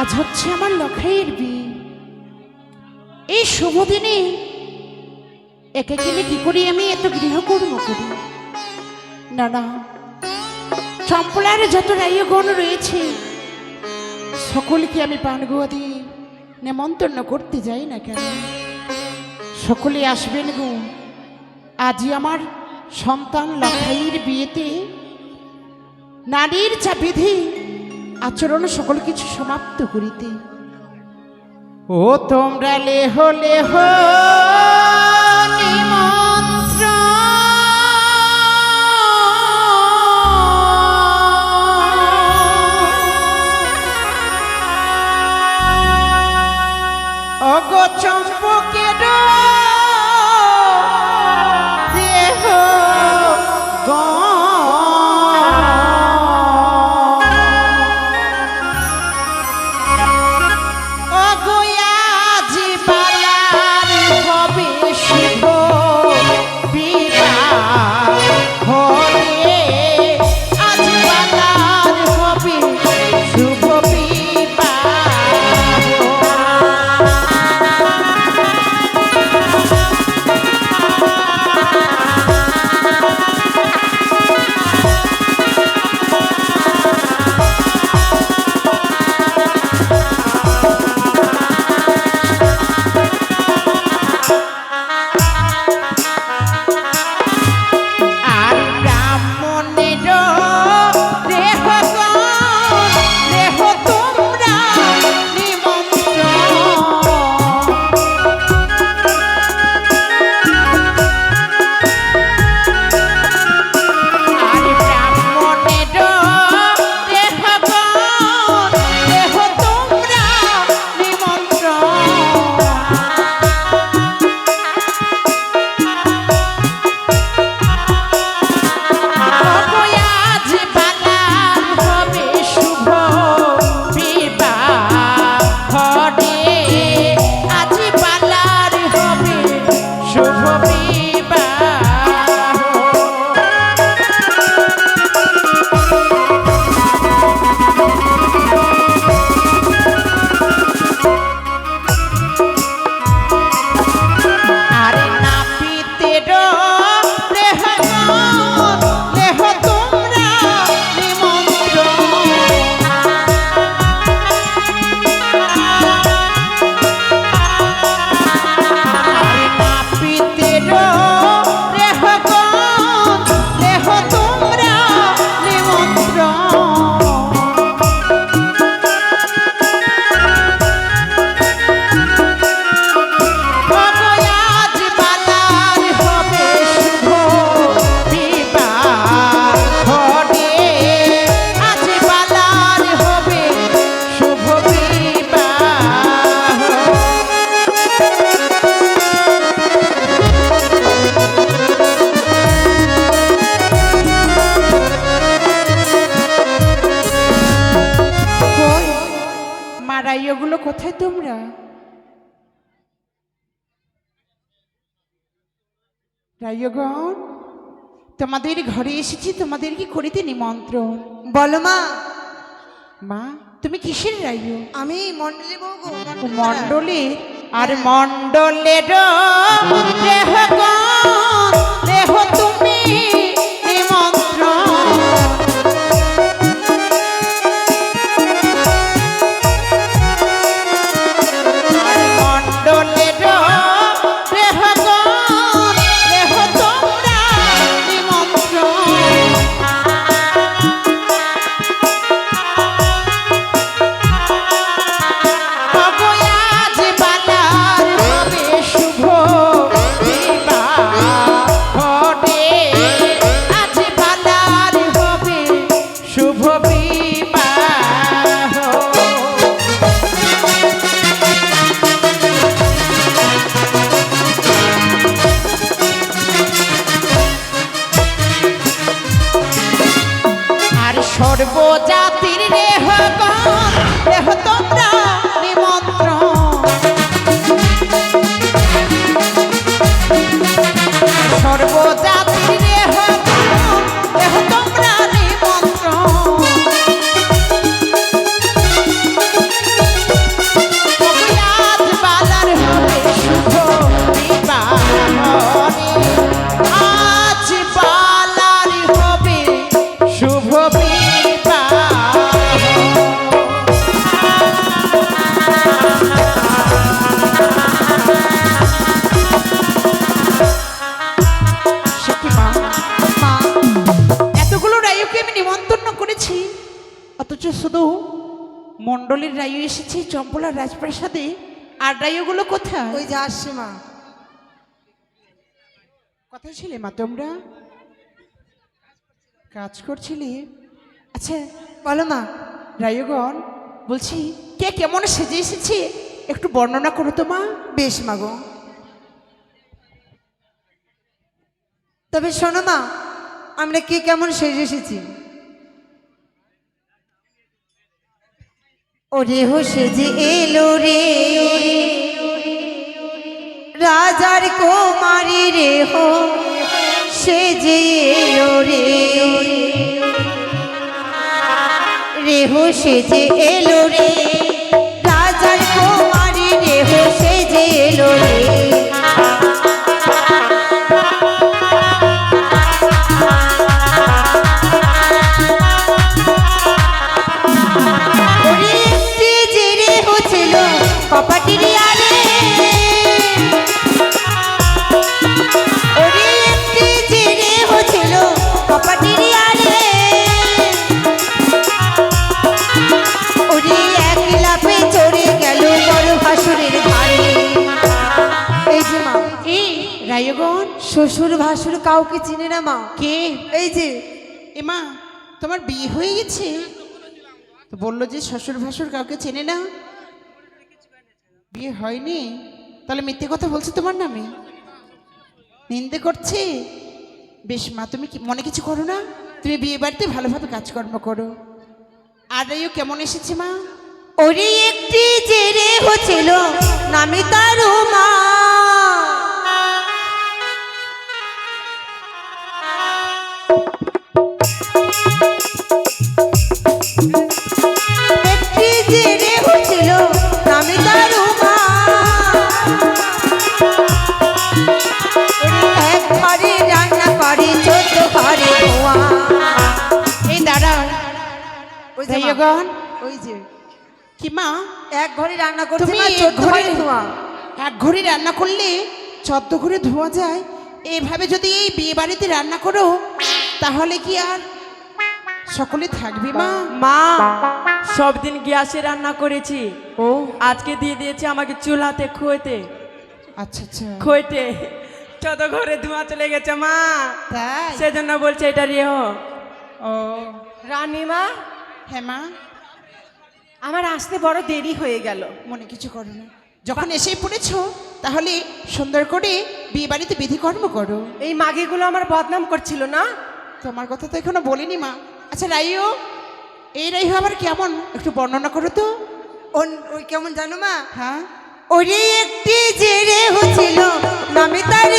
আজ হচ্ছে আমার লখাইয়ের বিয়ে। এই শুভ দিনে একে কিনে কি করি আমি? এত গৃহকর্ম করি। না না, চম্পলার যত রায়গণ রয়েছে, সকলকে আমি পানগুয়া দিয়ে নেমন্তন্ন করতে যাই না কেন? সকলে আসবেন গো। আজই আমার সন্তান লখাইয়ের বিয়েতে নারীর বিধি আচরণ সকল কিছু সমাপ্ত করিতে। ও তোমরা লেহ লেহ অগ রায়গণ তোমাদের ঘরে এসেছি তোমাদের কি করিতে নিমন্ত্রণ। বলো মা। মা তুমি কিসের রায়? আমি মন্ডলী বউ গো মণ্ডলে আর মণ্ডলের দেহ দেহ মণ্ডলের রায়ু এসেছে চম্পলার রাজপ্রাসাদে। আর রায়ুগুলো কোথায়? ওই যে আসছে মা কথা ছিলে মা তোমরা? কাজ করছিলে? আচ্ছা বলো মা। রায়ুগণ বলছি কে কেমন সেজে এসেছে? একটু বর্ণনা করো তো মা। বেশ মাগো তবে শোনো মা আমরা কে কেমন সেজে এসেছি? ওরে হো যে এলো রে। রাজার কুমারী রে হো সেজে এলো রে। রেহো যে এলো রে। শ্বশুর ভাসুর কাউকে চিনে না মা। কে? এই যে। এ মা তোমার বিয়ে হয়ে গেছে? তো বলল যে শ্বশুর ভাসুর কাউকে চেনে না। বিয়ে হয়নি? তাহলে মিথ্যে কথা বলছে তোমার নামে? নিন্দে করছে? বেশ মা তুমি কি মনে কিছু করো না? তুমি বিয়ে বাড়িতে ভালোভাবে কাজকর্ম করো। আর রাইও কেমন এসেছে মা? ওরে একটি যে রেহো ছিল নামে তার মা এক ঘরে রান্না করছে তুমি মা এক চোদ্দ ঘরে- ধোয়া। এক ঘড়ি রান্না করলে চোদ্দ ঘরে ধোয়া যায়। এভাবে যদি এই বিয়ে বাড়িতে রান্না করো তাহলে কি আর সকলে থাকবে মা? মা সব দিন গ্যাসে রান্না করেছি। ও। আজকে দিয়ে দিয়েছে আমাকে চুলাতে খুঁয়েতে। আচ্ছা আচ্ছা। খুঁয়েতে চত ঘরে ধোঁয়া চলে গেছে মা। তাই? সেজন্য বলছে এটা রেহ। ও। রানীমা হ্যাঁ মা। আমার আসতে বড় দেরি হয়ে গেল। মনে কিছু করো না। যখন এসেই পড়েছ তাহলে সুন্দর করে বিয়ে বাড়িতে বিধিকর্ম করো। এই মাগিগুলো আমার বদনাম করছিল না? তোমার কথা তো এখনও বলিনি মা। আচ্ছা রাইও এই রাইও আবার কেমন? একটু বর্ণনা করো তো। ওই কেমন জানো মা? হ্যাঁ। ওরে একটি জেরে হচ্ছিল নামে তার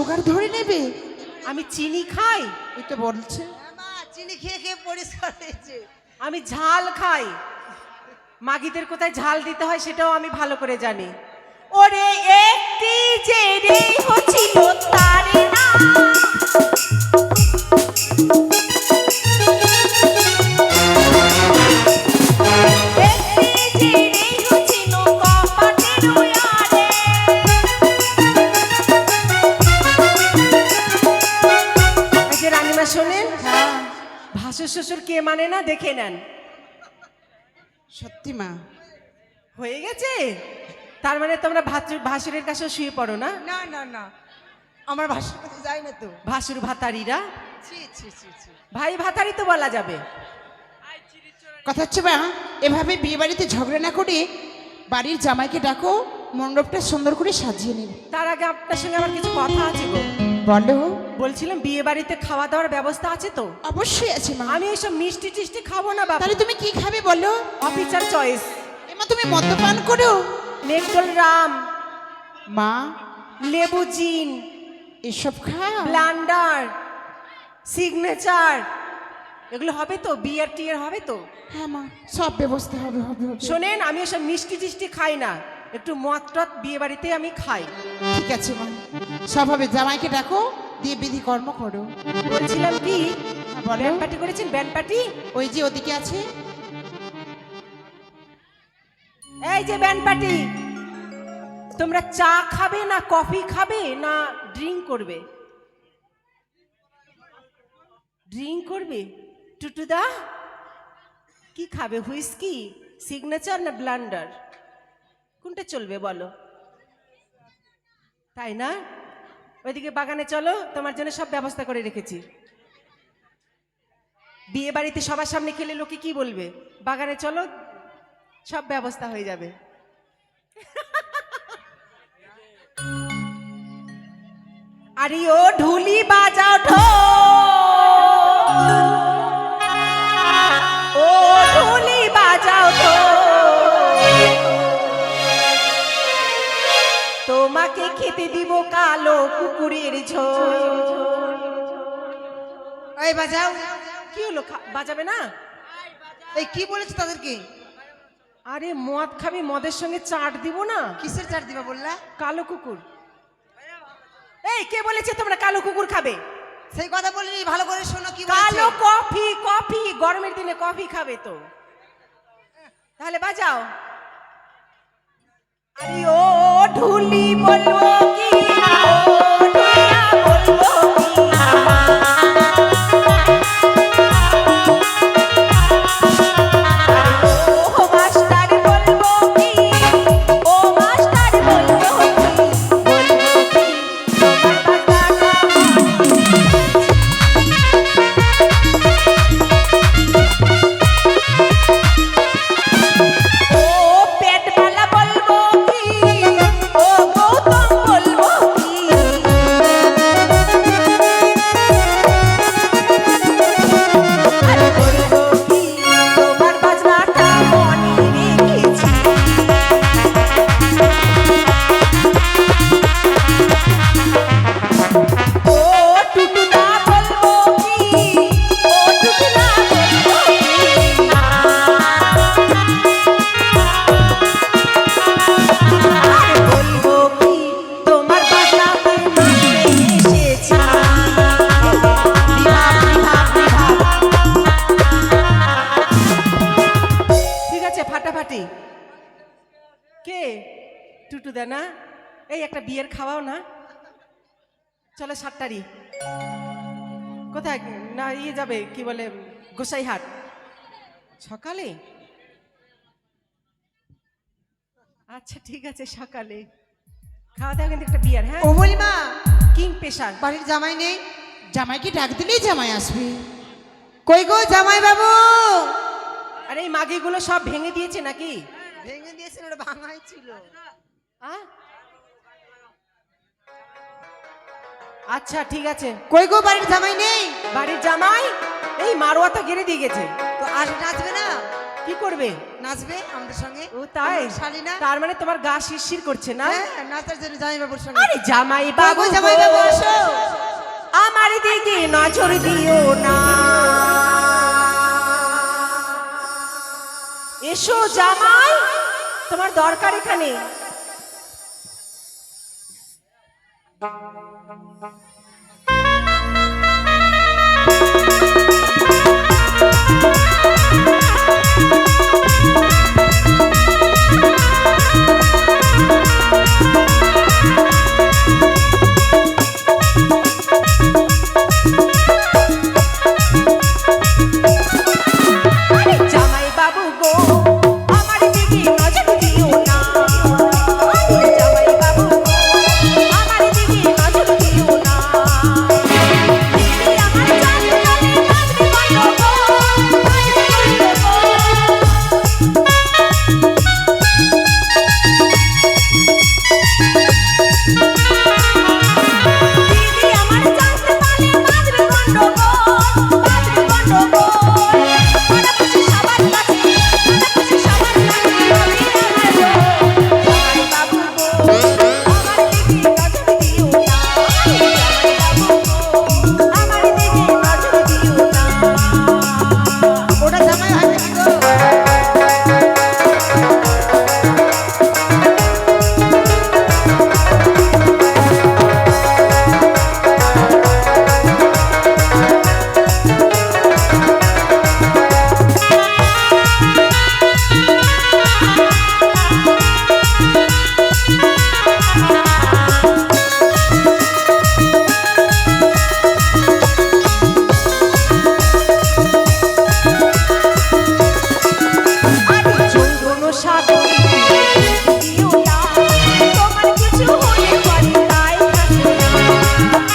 সুগার ধরে নেবে? আমি চিনি খাই। এটা তো বলছে মা চিনি খেয়ে খেয়ে পরিষ্কার হয়েছে। আমি ঝাল খাই। মাগিদের কোথায় ঝাল দিতে হয় সেটাও আমি ভালো করে জানি। ওরে একটি যে রে হচ্ছিল তারে না নেন। সত্যি মা। হয়ে গেছে? তার মানে তোমরা ভাসুর- ভাসুরের কাছে শুয়ে পড়ো না? না না না। আমার ভাসুর কাছে যায় না তো। ভাসুর ভাতারিরা? ভাই ভাতারি তো বলা যাবে। কথা হচ্ছে মা এভাবে বিয়ে বাড়িতে ঝগড়া না করে বাড়ির জামাইকে ডাকো মণ্ডপটা সুন্দর করে সাজিয়ে নিন তার আগে আপনার সঙ্গে আমার কিছু কথা আছে গো। বলো। বলছিলাম বিয়ে বাড়িতে খাওয়া দাওয়ার ব্যবস্থা আছে তো? অবশ্যই আছে মা। আমি এইসব মিষ্টি টিষ্টি খাব না বাবা। তাহলে তুমি কি খাবে বলো? অফিসার চয়েস এমা তুমি মদ্যপান করো। নেকডল রাম। মা। লেবু জিন। এসব খাও। ব্লান্ডার। সিগনেচার। এগুলো হবে তো? বিয়ার টিয়ার হবে তো? হ্যাঁ মা। সব ব্যবস্থা হবে হবে শোনেন আমি ওসব মিষ্টি টিষ্টি খাই না। একটু মদ টদ বিয়ে বাড়িতে আমি খাই। ঠিক আছে মা। স্বভাবে জামাইকে ডাকো দিয়ে বিধি কর্ম করো। বলছিলাম কি বলো। ব্যান্ড পার্টি করেছেন ব্যান্ড পার্টি ওই যে ওদিকে আছে। এই যে ব্যান্ড পার্টি তোমরা চা খাবে না কফি খাবে না ড্রিঙ্ক করবে? ড্রিঙ্ক করবে? টুটুদা কি খাবে হুইস্কি সিগনেচার না ব্লান্ডার? কোনটা চলবে বলো? তাই না? ওইদিকে বাগানে চলো, তোমার জন্য সব ব্যবস্থা করে রেখেছি। বিয়ে বাড়িতে সবার সামনে খেলে লোকে কি বলবে? বাগানে চলো, সব ব্যবস্থা হয়ে যাবে। আরে ও ঢুলি বাজাও ঢোল! তোমাকে খেতে দিব কালো কুকুরের ঝোল। এই বাজাও। কি হলো? বাজাবে না? এই কি বলেছ তাদেরকে? আরে মদ খাবি মদের সঙ্গে চাট দিব না? কিসের চাট দিবা বললা? কালো কুকুর। এই কে বলেছে তোমরা কালো কুকুর খাবে? সেই কথা বলিনি ভালো করে শোনো কি কালো কফি কফি গরমের দিনে কফি খাবে তো। তাহলে বাজাও। আরে ও ঢুলি বলব কি চলো সাতটারি। কোথায়? না ইয়ে যাবে কি বলে গোসাইহাট। সকালে? আচ্ছা ঠিক আছে সকালে। খাওয়া দাওয়া কিন্তু একটা বিয়ার হ্যাঁ? ও বলিমা কিং পেশার। বাড়ির জামাই নেই? জামাইকে ডাক দিলেই জামাই আসবে। কই গো জামাই বাবু আরে এই মাগিগুলো সব ভেঙে দিয়েছে নাকি? ভেঙে দিয়েছে ওটা ভাঙাই ছিল। আ? আচ্ছা ঠিক আছে। কই গো বাড়ির জামাই নেই? বাড়ির জামাই? এই মারোয়া তো গেড়ে দিয়ে গেছে। তো আজ নাচবে না? কি করবে? নাচবে আমাদের সঙ্গে? ও তাই? শালিনা তার মানে তোমার গা শিরশির করছে না? হ্যাঁ নাচার জন্য জামাই বাবুর সঙ্গে। আরে জামাই বাবু জামাই বাবু আসো। আমার দিকে নজর দিও না। এসো জামাই তোমার দরকার এখানে। Thank you.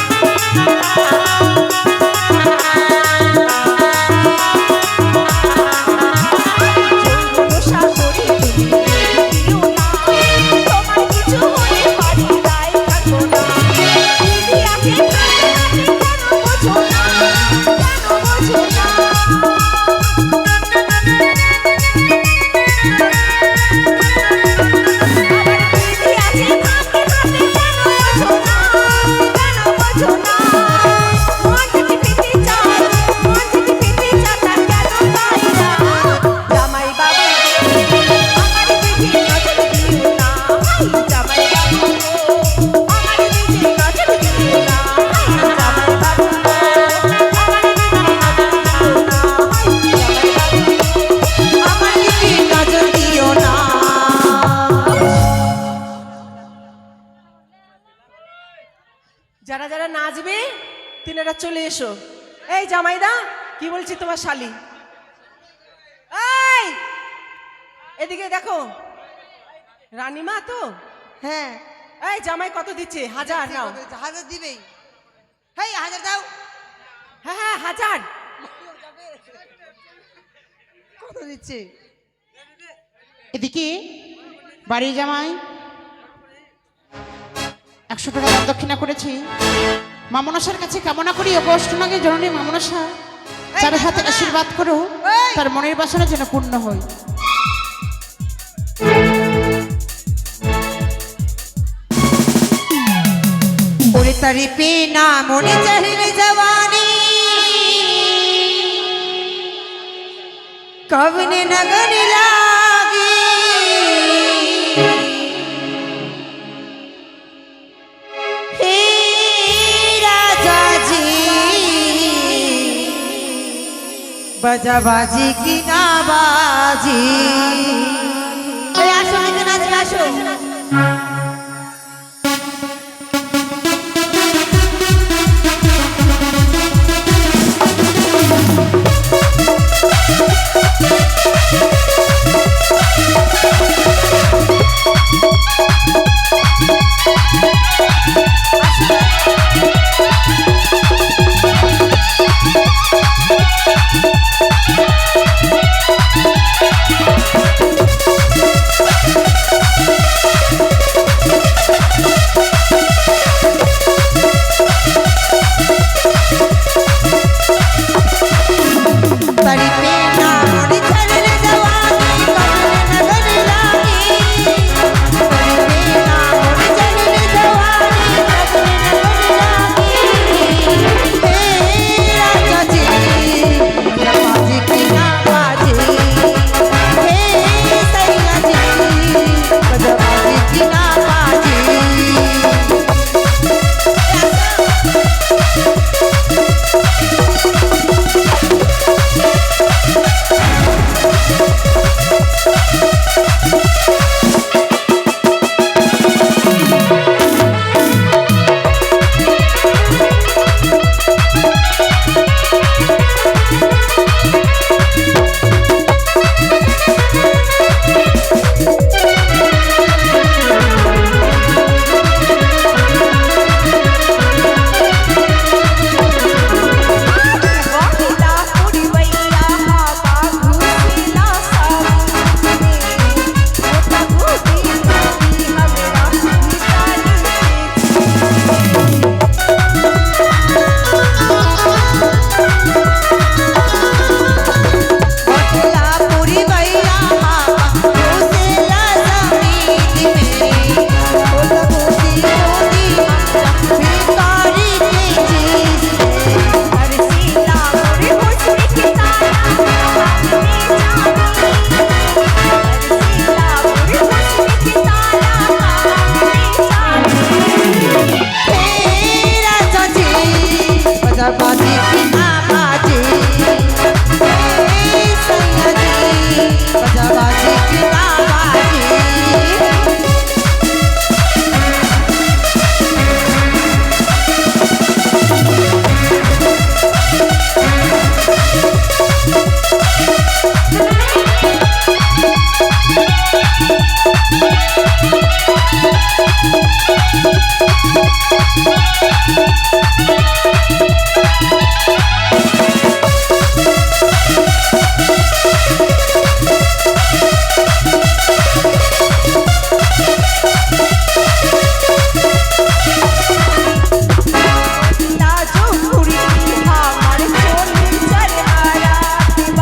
এসো এই জামাইদা কি বলছি তোমার শালি? এই! এদিকে দেখো। রানীমা তো? হ্যাঁ। এই জামাই কত দিচ্ছে? হাজার নাও। হাজার দিবেই। হেই হাজার দাও। হ্যাঁ হ্যাঁ হাজার। কত দিচ্ছে? এদিকে বাড়ি জামাই। একশো টাকা দক্ষিণা করেছি। মামনসার কাছে কামনা করি অষ্টনাগে জননী মামনসা। চার হাতে আশীর্বাদ করো তার মনের বাসনা যেন পূর্ণ হয়। ওরে তারি পেনা মনে চাহিলে জवानी কবনে নগন বাজা বাজি কি না বাজি আসো এখানে আসবে আসো